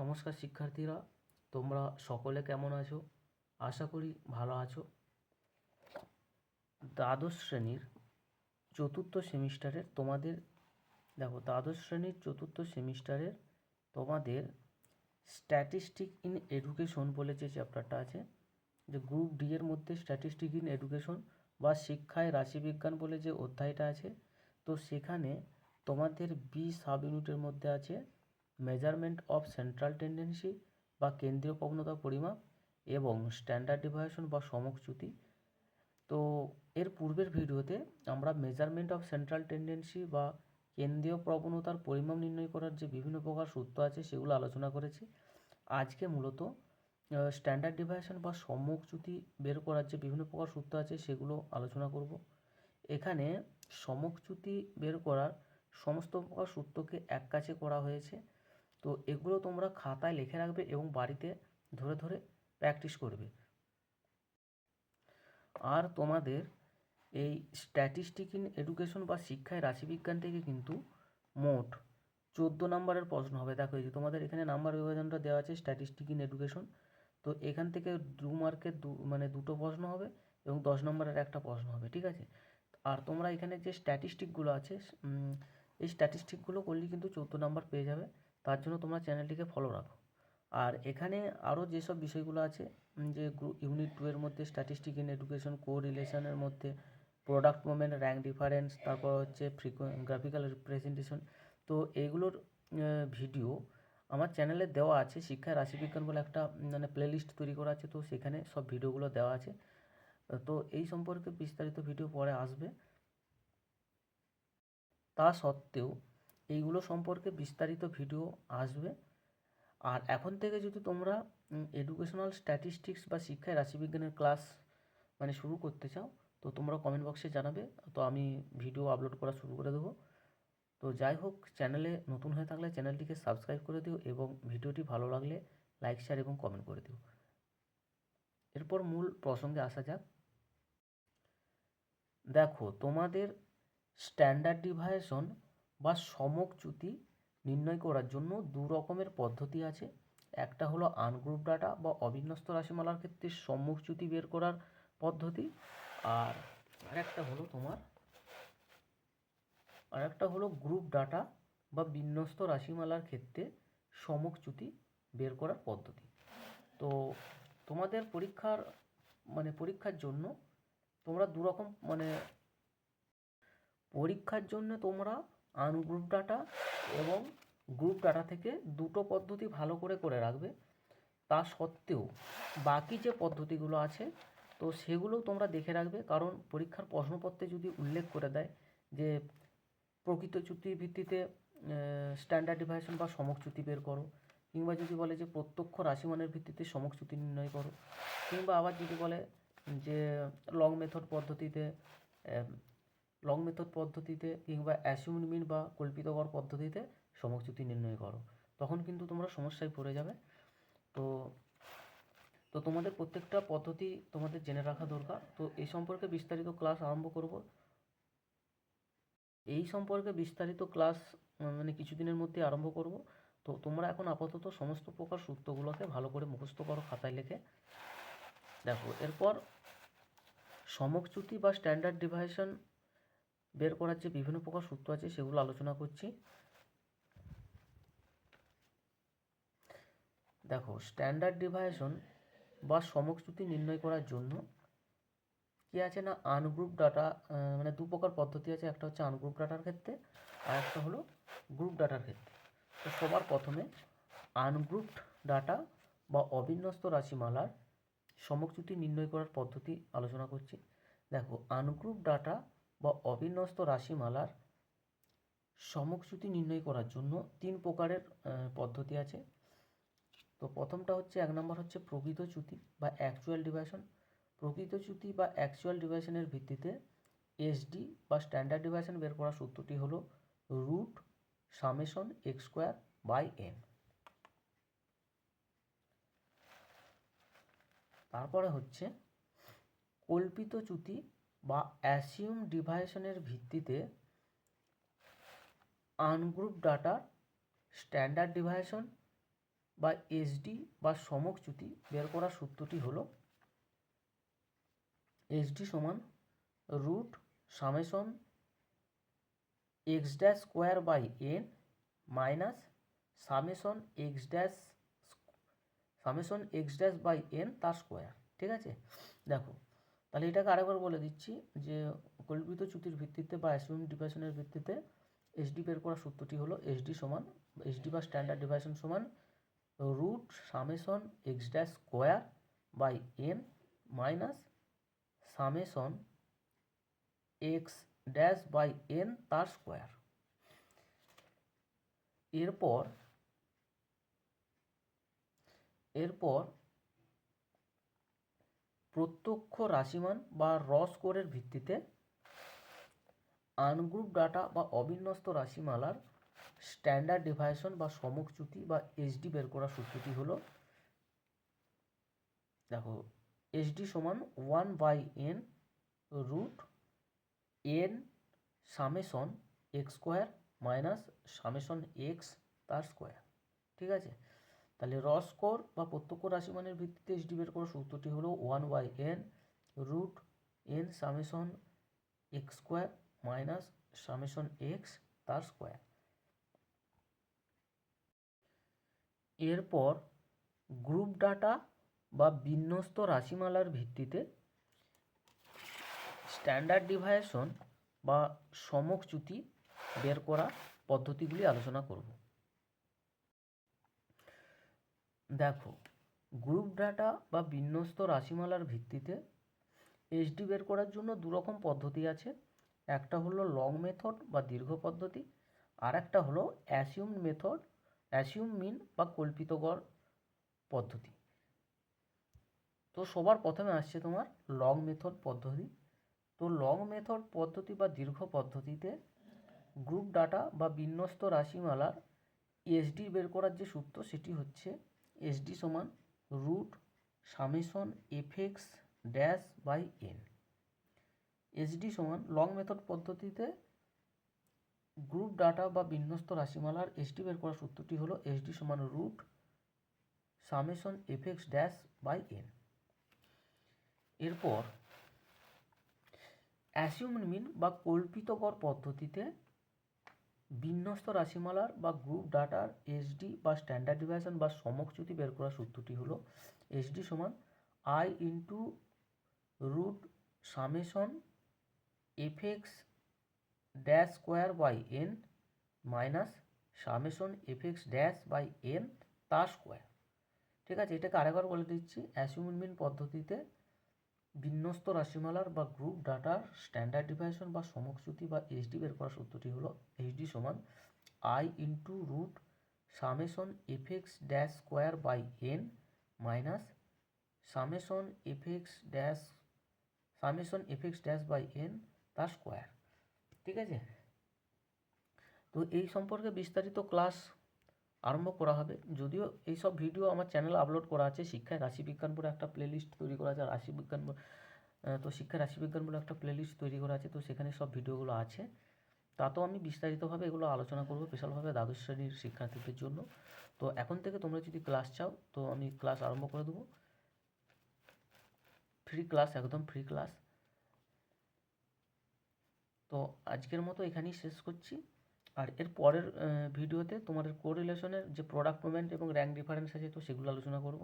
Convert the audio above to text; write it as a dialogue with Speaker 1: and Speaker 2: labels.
Speaker 1: নমস্কার শিক্ষার্থীরা, তোমরা সকলে কেমন আছো? আশা করি ভালো আছো। দ্বাদশ শ্রেণির চতুর্থ সেমিস্টারের তোমাদের, দেখো দ্বাদশ শ্রেণির চতুর্থ সেমিস্টারের তোমাদের স্ট্যাটিস্টিক ইন এডুকেশন বলে যে চ্যাপ্টারটা আছে, যে গ্রুপ ডি এর মধ্যে স্ট্যাটিস্টিক ইন এডুকেশন বা শিক্ষায় রাশিবিজ্ঞান বলে যে অধ্যায়টা আছে, তো সেখানে তোমাদের বি সাব ইউনিটের মধ্যে আছে মেজারমেন্ট অফ সেন্ট্রাল টেন্ডেন্সি বা কেন্দ্রীয় প্রবণতা পরিমাপ এবং স্ট্যান্ডার্ড ডিভাইশন বা সমকচ্যুতি তো এর পূর্বের ভিডিওতে আমরা মেজারমেন্ট অফ সেন্ট্রাল টেন্ডেন্সি বা কেন্দ্রীয় প্রবণতার পরিমাপ নির্ণয় করার যে বিভিন্ন প্রকার সূত্র আছে সেগুলো আলোচনা করেছি। আজকে মূলত স্ট্যান্ডার্ড ডিভাইশন বা সমকচ্যুতি বের করার যে বিভিন্ন প্রকার সূত্র আছে সেগুলো আলোচনা করব। এখানে সমকচ্যুতি বের করার সমস্ত প্রকার সূত্রকে এক কাছে করা হয়েছে। তো এগুলো তোমরা খাতায় লিখে রাখবে এবং বাড়িতে ধরে ধরে প্র্যাকটিস করবে। আর তোমাদের এই স্ট্যাটিস্টিক ইন এডুকেশন বা শিক্ষায় রাশিবিজ্ঞান থেকে কিন্তু মোট চোদ্দ নম্বরের প্রশ্ন হবে। দেখো এই যে তোমাদের এখানে নাম্বার বিভাজনটা দেওয়া আছে স্ট্যাটিস্টিক ইন এডুকেশন তো এখান থেকে দু মার্কের দু মানে দুটো প্রশ্ন হবে এবং দশ নম্বরের একটা প্রশ্ন হবে, ঠিক আছে? আর তোমরা এখানে যে স্ট্যাটিস্টিকগুলো আছে এই স্ট্যাটিস্টিকগুলো করলে কিন্তু চোদ্দ নাম্বার পেয়ে যাবে। তার জন্য তোমরা চ্যানেলটিকে ফলো রাখো। আর এখানে আরও যেসব বিষয়গুলো আছে যে ইউনিট টু এর মধ্যে স্ট্যাটিস্টিক ইন এডুকেশন কো রিলেশনের মধ্যে প্রোডাক্ট মুভমেন্ট র্যাঙ্ক ডিফারেন্স তারপর হচ্ছে ফ্রিকো গ্রাফিক্যাল রিপ্রেজেন্টেশন তো এইগুলোর ভিডিও আমার চ্যানেলে দেওয়া আছে শিক্ষা রাশিবিজ্ঞান বলে একটা মানে প্লেলিস্ট তৈরি করা আছে, তো সেখানে সব ভিডিওগুলো দেওয়া আছে। তো এই সম্পর্কে বিস্তারিত ভিডিও পরে আসবে। তা সত্ত্বেও এইগুলো সম্পর্কে বিস্তারিত ভিডিও আসবে। আর এখন থেকে যদি তোমরা এডুকেশনাল স্ট্যাটিস্টিক্স বা শিক্ষায় রাশিবিজ্ঞানের ক্লাস মানে শুরু করতে চাও, তো তোমরা কমেন্ট বক্সে জানাবে। তো আমি ভিডিও আপলোড করা শুরু করে দেবো। তো যাই হোক চ্যানেলে নতুন হয়ে থাকলে চ্যানেলটিকে সাবস্ক্রাইব করে দিও এবং ভিডিওটি ভালো লাগলে লাইক শেয়ার এবং কমেন্ট করে দিও। এরপর মূল প্রসঙ্গে আসা যাক। দেখো, তোমাদের স্ট্যান্ডার্ড ডিভাইশন বা সমকচ্যুতি নির্ণয় করার জন্য দু রকমের পদ্ধতি আছে। একটা হলো আনগ্রুপ ডাটা বা অবিন্যস্ত রাশিমালার ক্ষেত্রে সম্মুখচ্যুতি বের করার পদ্ধতি। আর আরেকটা হলো তোমার, আরেকটা হলো গ্রুপ ডাটা বা বিন্যস্ত রাশিমালার ক্ষেত্রে সমকচ্যুতি বের করার পদ্ধতি। তো তোমাদের পরীক্ষার মানে পরীক্ষার জন্য তোমরা দু রকম মানে পরীক্ষার জন্য তোমরা আনগ্রুপ ডাটা এবং গ্রুপ ডাটা থেকে দুটো পদ্ধতি ভালো করে করে রাখবে। তা সত্ত্বেও বাকি যে পদ্ধতিগুলো আছে, তো সেগুলোও তোমরা দেখে রাখবে। কারণ পরীক্ষার প্রশ্নপত্রে যদি উল্লেখ করে দেয় যে প্রকৃত চ্যুতির ভিত্তিতে স্ট্যান্ডার্ড ডিভাইশন বা সমকচ্যুতি বের করো, কিংবা যদি বলে যে প্রত্যক্ষ রাশিমানের ভিত্তিতে সমকচ্যুতি নির্ণয় করো, কিংবা আবার যদি বলে যে লং মেথড পদ্ধতিতে লং মেথড পদ্ধতিতে কিংবা অ্যাসিউমড বা কল্পিতকর পদ্ধতিতে সমচ্যুতি নির্ণয় করো। তখন কিন্তু তোমরা সমস্যায় পড়ে যাবে। তো তো তোমাদের প্রত্যেকটা পদ্ধতি তোমাদের জেনে রাখা দরকার। তো এই সম্পর্কে বিস্তারিত ক্লাস আরম্ভ করব। এই সম্পর্কে বিস্তারিত ক্লাস মানে কিছুদিনের মধ্যে আরম্ভ করব। তো তোমরা এখন আপাতত সমস্ত প্রকার সূত্রগুলোকে ভালো করে মুখস্থ করো খাতায় লিখে। দেখো, এরপর সমকচ্যুতি বা স্ট্যান্ডার্ড ডিভাইশন বের করার যে বিভিন্ন প্রকার সূত্র আছে সেগুলো আলোচনা করছি। দেখো স্ট্যান্ডার্ড ডিভাইশন বা সমকচ্যুতি নির্ণয় করার জন্য কি আছে না আনগ্রুপ ডাটা মানে দু প্রকার পদ্ধতি আছে। একটা হচ্ছে আনগ্রুপ ডাটার ক্ষেত্রে আর একটা হলো গ্রুপ ডাটার ক্ষেত্রে। তো সবার প্রথমে আনগ্রুপড ডাটা বা অবিন্যস্ত রাশিমালার সমকচ্যুতি নির্ণয় করার পদ্ধতি আলোচনা করছি। দেখো আনগ্রুপ ডাটা বা অবিন্যস্ত রাশিমালার সমকচ্যুতি নির্ণয় করার জন্য তিন প্রকারের পদ্ধতি আছে। তো প্রথমটা হচ্ছে, এক নম্বর হচ্ছে প্রকৃত চ্যুতি বা অ্যাকচুয়াল ডিভাইশন প্রকৃত চ্যুতি বা অ্যাকচুয়াল ডিভাইশনের ভিত্তিতে এসডি বা স্ট্যান্ডার্ড ডিভাইশন বের করার সূত্রটি হলো root summation x square by n তারপরে হচ্ছে, কল্পিত চ্যুতি বা অ্যাসিউম ডিভাইশনের ভিত্তিতে আনগ্রুপ ডাটার স্ট্যান্ডার্ড ডিভাইশন বা এসডি বা সমকচ্যুতি বের করার সূত্রটি হলো এসডি সমান root summation x dash square by n minus summation x dash summation x dash by n তার স্কোয়ার ঠিক আছে? দেখো তাহলে এটাকে আরেকবার বলে দিচ্ছি যে কল্পিত চ্যুতির ভিত্তিতে বা অ্যাসিউম ডিভাইশনের ভিত্তিতে এসডি বের করার সূত্রটি হলো এসডি সমান এসডি বা স্ট্যান্ডার্ড ডিভাইশন সমান root summation x dash square by n minus summation x dash by n তার স্কোয়ার এরপর এরপর প্রত্যক্ষ রাশিমান বা র স্কোরের ভিত্তিতে আনগ্রুপ ডাটা বা অবিন্যস্ত রাশিমালার স্ট্যান্ডার্ড ডিভাইশন বা সমকচ্যুতি বা এসডি বের করার সূত্রটি হলো, দেখো এসডি সমান one by n root n summation x square minus summation x তার স্কোয়ার, ঠিক আছে? তাহলে র স্কোর বা প্রত্যক্ষ রাশিমানের ভিত্তিতে এসডি বের করার সূত্রটি হলো one by n root n summation x square minus summation x তার স্কোয়ার এরপর গ্রুপ ডাটা বা বিন্যস্ত রাশিমালার ভিত্তিতে স্ট্যান্ডার্ড ডিভাইশন বা সমকচ্যুতি বের করা পদ্ধতিগুলি আলোচনা করব। দেখো গ্রুপ ডাটা বা বিন্যস্ত রাশিমালার ভিত্তিতে এইচডি বের করার জন্য দুরকম পদ্ধতি আছে। একটা হলো লং মেথড বা দীর্ঘ পদ্ধতি, আর একটা হলো অ্যাসিউম মেথড অ্যাসিউম মিন বা কল্পিত গড় পদ্ধতি। তো সবার প্রথমে আসছে তোমার লং মেথড পদ্ধতি। তো লং মেথড পদ্ধতি বা দীর্ঘ পদ্ধতিতে গ্রুপ ডাটা বা বিন্যস্ত রাশিমালার এসডি বের করার যে সূত্র, সেটি হচ্ছে এসডি সমান root summation fx dash by n SD সমান লং মেথড পদ্ধতিতে গ্রুপ ডাটা বা বিন্যস্ত রাশিমালার এসডি বের করার সূত্রটি হলো এসডি সমান root summation FX dash by N এরপর অ্যাসিউম মিন বা কল্পিত গড় পদ্ধতিতে বিন্যস্ত রাশিমালার বা গ্রুপ ডাটার এসডি বা স্ট্যান্ডার্ড ডিভাইশন বা সমকচ্যুতি বের করার সূত্রটি হলো এসডি সমান i into root summation fx dash square by n minus summation fx dash by n তার স্কোয়ার ঠিক আছে, এটাকে আরেকবার বলে দিচ্ছি অ্যাসিউমিন পদ্ধতিতে বিন্যস্ত রাশিমালার বা গ্রুপ ডাটার স্ট্যান্ডার্ড ডিভাইশন বা সমকচ্যুতি বা এইচডি বের করার সূত্রটি হলো এইচডি সমান i into root summation fx dash square by n minus summation fx dash summation fx dash by n তার স্কোয়ার ঠিক আছে? তো এই সম্পর্কে বিস্তারিত ক্লাস আরম্ভ করা হবে। যদিও এই সব ভিডিও আমার চ্যানেলে আপলোড করা আছে। শিক্ষায় রাশিবিজ্ঞান বলে একটা প্লেলিস্ট তৈরি করা আছে। রাশিবিজ্ঞান তো শিক্ষায় রাশিবিজ্ঞান বলে একটা প্লেলিস্ট তৈরি করা আছে। তো সেখানে সব ভিডিওগুলো আছে। তাতেও আমি বিস্তারিতভাবে এগুলো আলোচনা করব স্পেশালভাবে দ্বাদশ শ্রেণির শিক্ষার্থীদের জন্য। তো এখন থেকে তোমরা যদি ক্লাস চাও, তো আমি ক্লাস আরম্ভ করে দেবো। ফ্রি ক্লাস একদম ফ্রি ক্লাস তো আজকের মতো এখানেই শেষ করছি। আর এর পরের ভিডিওতে তোমাদের কোরিলেশনের যে প্রোডাক্ট মুভমেন্ট এবং র্যাঙ্ক ডিফারেন্স আছে তো সেগুলো আলোচনা করব।